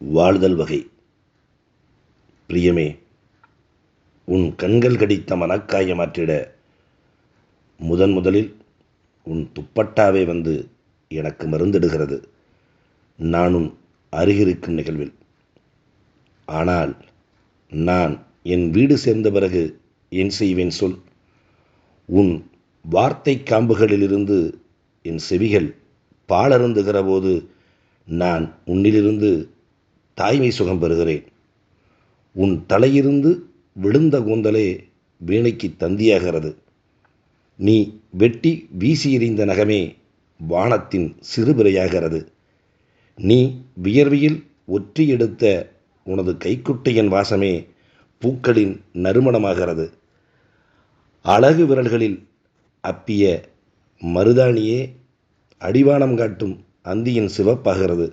வாழ்தல் வகை. பிரியமே உன் கண்கள் கடித்த மனக்காயமாற்றிட முதன் முதலில் உன் துப்பட்டாவே வந்து எனக்கு மருந்திடுகிறது. நானும் அருகிருக்கும் நிகழ்வில். ஆனால் நான் என் வீடு சேர்ந்த பிறகு என் செய்வேன் சொல். உன் வார்த்தை காம்புகளிலிருந்து என் செவிகள் பாலருந்துகிற போது நான் உன்னிலிருந்து தாய்மை சுகம் பெறுகிறேன். உன் தலையிருந்து விழுந்த கூந்தலே வீணைக்கு தந்தியாகிறது. நீ வெட்டி வீசி எறிந்த நகமே வானத்தின் சிறுபிறையாகிறது. நீ வியர்வியில் ஒற்றி எடுத்த உனது கைக்குட்டையின் வாசமே பூக்களின் நறுமணமாகிறது. அழகு விரல்களில் அப்பிய மருதாணியே அடிவானம் காட்டும் அந்தியின் சிவப்பாகிறது.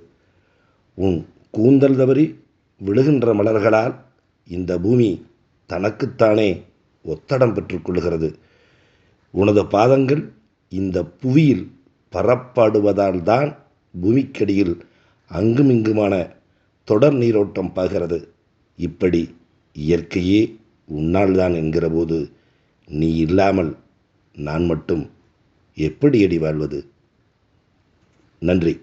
உன் கூந்தல் தவறி விழுகின்ற மலர்களால் இந்த பூமி தனக்குத்தானே ஒத்தடம் பெற்றுக்கொள்கிறது. உனது பாதங்கள் இந்த புவியில் பரப்பாடுவதால் தான் பூமிக்கடியில் அங்குமிங்குமான தொடர் நீரோட்டம் பாகிறது இப்படி இயற்கையே உன்னால்தான் என்கிறபோது நீ இல்லாமல் நான் மட்டும் எப்படி அடி வாழ்வது? நன்றி.